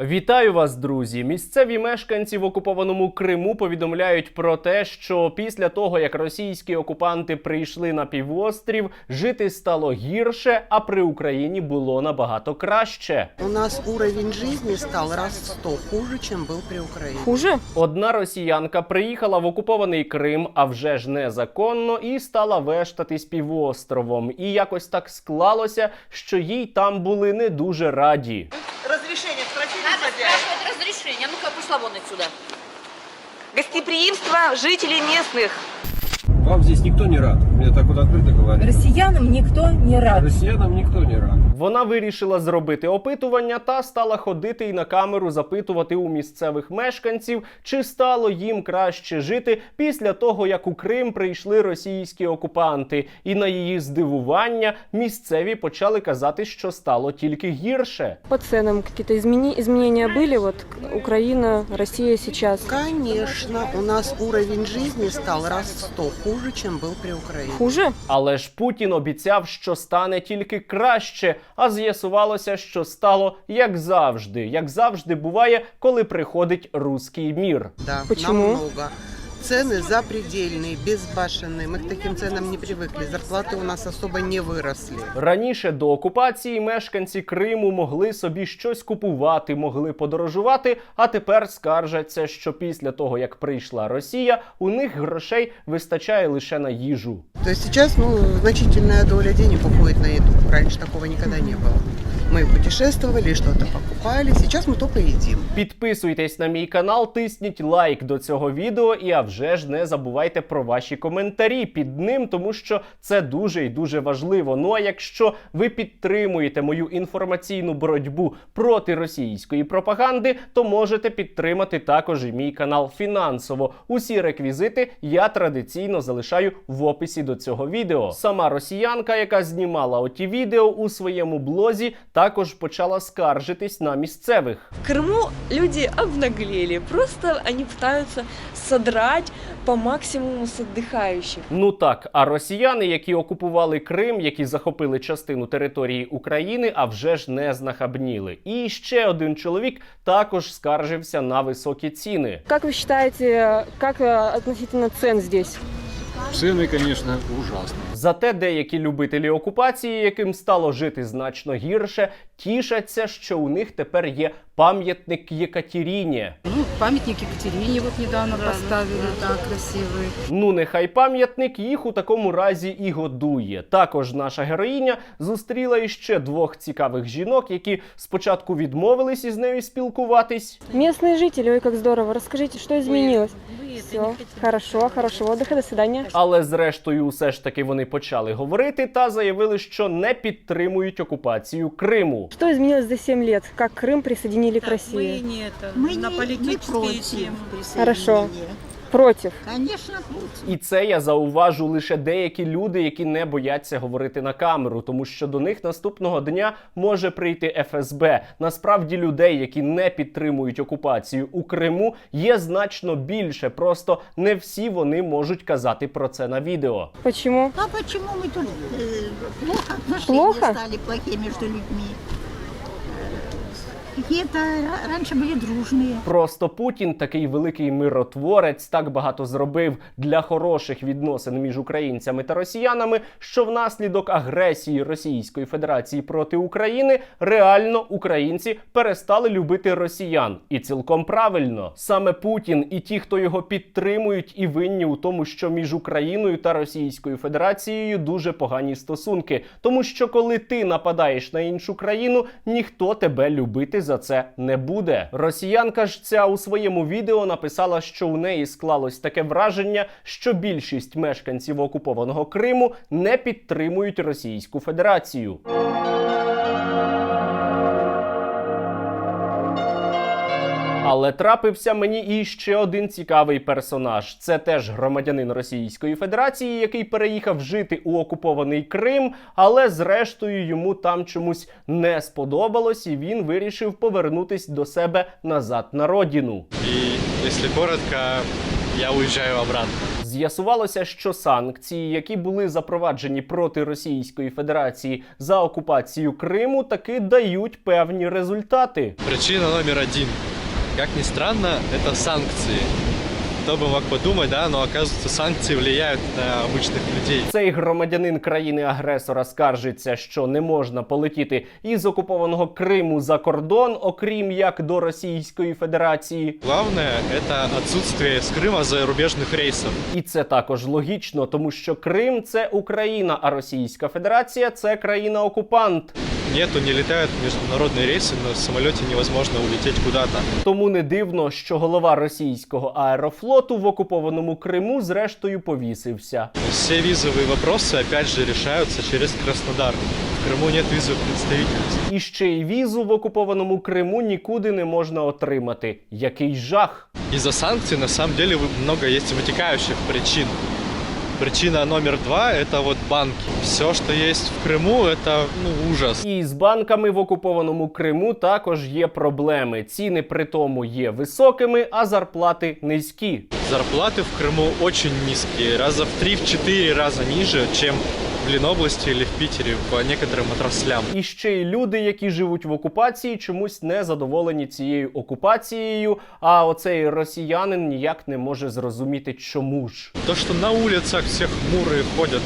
Вітаю вас, друзі! Місцеві мешканці в окупованому Криму повідомляють про те, що після того, як російські окупанти прийшли на півострів, жити стало гірше, а при Україні було набагато краще. У нас уровень жизни стал раз в сто хуже, чем был при Украине. Хуже? Одна росіянка приїхала в окупований Крим, а вже ж незаконно, і стала вештатись півостровом. І якось так склалося, що їй там були не дуже раді. Надо разрешение. Ну-ка, пошла вон отсюда. Гостеприимство жителей местных. Вам здесь никто не рад Мне так вот открыто говорят. Россиянам никто не рад. Россиянам никто не рад. Вона вирішила зробити опитування та стала ходити і на камеру запитувати у місцевих мешканців, чи стало їм краще жити після того, як у Крим прийшли російські окупанти. І на її здивування місцеві почали казати, що стало тільки гірше. По ценам какие-то измени- изменения были? Вот Украина, Россия сейчас. Конечно, у нас уровень жизни стал раз в сто хуже, чем был при Украине. Хуже? Але ж Путін обіцяв, що стане тільки краще, а з'ясувалося, що стало як завжди, як завжди буває, коли приходить руський мір. Да, Почему? намного. Цены запредельные, безбашенные. Мы к таким ценам не привыкли. Зарплаты у нас особо не выросли. Раніше до окупації мешканці Криму могли собі щось купувати, могли подорожувати, а тепер скаржаться, що після того, як прийшла Росія, у них грошей вистачає лише на їжу. То есть сейчас, ну, значительная доля денег уходит на еду. Раньше такого никогда не было. Мы путешествовали, что-то покупали. Сейчас мы только едим. Підписуйтесь на мій канал, тисніть лайк до цього відео, і а вже ж не забувайте про ваші коментарі під ним, тому що це дуже і дуже важливо. Ну а якщо ви підтримуєте мою інформаційну боротьбу проти російської пропаганди, то можете підтримати також і мій канал фінансово. Усі реквізити я традиційно залишаю в описі до цього відео. Сама росіянка, яка знімала оті відео у своєму блозі, також почала скаржитись на місцевих. В Крыму люди обнаглели. Просто они пытаются содрать по максимуму с отдыхающих. Ну так, а росіяни, які окупували Крим, які захопили частину території України, а вже ж не знахабніли. І ще один чоловік також скаржився на високі ціни. Как вы считаете, как э, относительно цен здесь? Цены, конечно, ужасные. Зате деякі любителі окупації, яким стало жити значно гірше, тішаться, що у них тепер є пам'ятник Єкатеріні. Ну, памятник Екатерине вот недавно поставили, да, красивый. Ну, нехай пам'ятник їх у такому разі і годує. Також наша героїня зустріла іще двох цікавих жінок, які спочатку відмовились із нею спілкуватись. Местные жители, ой, как здорово. Расскажите, что изменилось? Все, хорошо, хорошего отдыха, до свидания. Але зрештою, усе ж таки вони почали говорити та заявили, що не підтримують окупацію Криму. Что изменилось за 7 лет? Как Крым присоединили к России? Мы не это, Мы на не- политические мы против темы. Хорошо. Против. Конечно, против. І це я зауважу лише деякі люди, які не бояться говорити на камеру, тому що до них наступного дня може прийти ФСБ. Насправді людей, які не підтримують окупацію у Криму, є значно більше. Просто не всі вони можуть казати про це на відео. Почему? А почему мы тут э, плохо Плохо? стали плохие между людьми? Э, Какие-то ра- раньше были дружные. Просто Путін, такий великий миротворець, так багато зробив для хороших відносин між українцями та росіянами, що внаслідок агресії Російської Федерації проти України реально українці перестали любити росіян, і цілком правильно. Саме Путін і ті, хто його підтримують, і винні у тому, що між Україною та Російською Федерацією дуже погані стосунки. Тому що коли ти нападаєш на іншу країну, ніхто тебе любити за це не буде. Росіянка ж ця у своєму відео написала, що у неї склалось таке враження, що більшість мешканців окупованого Криму не підтримують Російську Федерацію. Але трапився мені і ще один цікавий персонаж. Це теж громадянин Російської Федерації, який переїхав жити у окупований Крим, але зрештою йому там чомусь не сподобалось, і він вирішив повернутись до себе назад на родину. И если коротко, я уезжаю обратно. З'ясувалося, що санкції, які були запроваджені проти Російської Федерації за окупацію Криму, таки дають певні результати. Причина номер один. Как ни странно, это санкции. Кто бы мог подумать, да, но оказывается санкции влияют на обычных людей. Цей громадянин країни-агресора скаржиться, що не можна полетіти із окупованого Криму за кордон, окрім як до Російської Федерації. Главное – это отсутствие с Крыма зарубежных рейсов. І це також логічно, тому що Крим це Україна, а Російська Федерація це країна-окупант. Нету, не летают международные рейсы, на самолете невозможно улететь куда-то. Тому не дивно, що голова російського аерофлоту в окупованому Криму зрештою повісився. Все визовые вопросы, опять же, решаются через Краснодар. В Крыму нет визовых представительств. І ще й візу в окупованому Криму нікуди не можна отримати. Який жах! Из-за санкций, на самом деле, вы- много есть вытекающих причин. Причина номер два – это вот банки. Все, что есть в Крыму, это ну, ужас. І з банками в окупованому Криму також є проблеми. Ціни при тому є високими, а зарплати низькі. Зарплаты в Крыму очень низкие, раза в 3-4 раза ниже, чем в Лінобласті или в Пітері по некоторим отраслям. І ще й люди, які живуть в окупації, чомусь не задоволені цією окупацією. А оцей росіянин ніяк не може зрозуміти, чому ж. То, що на вулицях всі хмури ходят,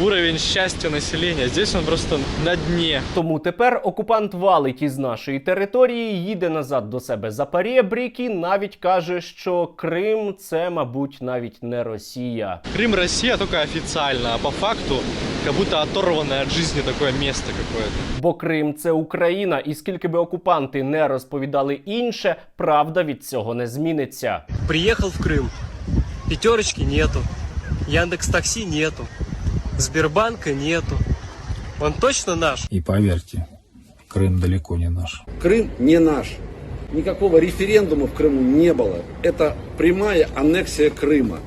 уровень счастья населения, здесь он просто на дне. Тому тепер окупант валить із нашої території, їде назад до себе за Парєбрік і навіть каже, що Крим це, мабуть, навіть не Росія. Крым Россия только официально, а по факту как будто оторванное от жизни такое место какое-то. Бо Крим це Україна, і скільки би окупанти не розповідали інше, правда від цього не зміниться. Приехал в Крым. Пятерочки нету. Яндекс Такси нету. Сбербанка нету. Он точно наш? И поверьте, Крым далеко не наш. Крым не наш. Никакого референдума в Крыму не было. Это прямая аннексия Крыма.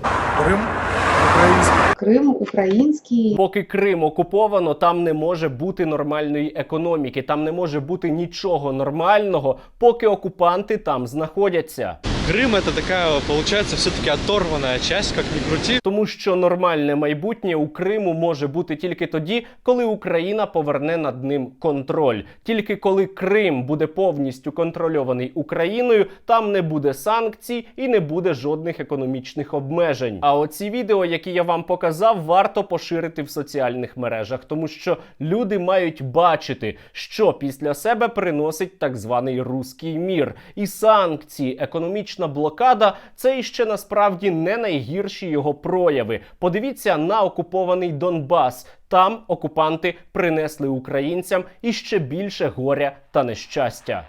Крим український. Поки Крим окуповано, там не може бути нормальної економіки, там не може бути нічого нормального, поки окупанти там знаходяться. Крым это такая, получается, все-таки оторванная часть, как ни крути. Тому що нормальне майбутнє у Криму може бути тільки тоді, коли Україна поверне над ним контроль. Тільки коли Крим буде повністю контрольований Україною, там не буде санкцій і не буде жодних економічних обмежень. А оці відео, які я вам показав, варто поширити в соціальних мережах, тому що люди мають бачити, що після себе приносить так званий руський мір. І санкції, економічна блокада це іще насправді не найгірші його прояви. Подивіться на окупований Донбас. Там окупанти принесли українцям іще більше горя та нещастя.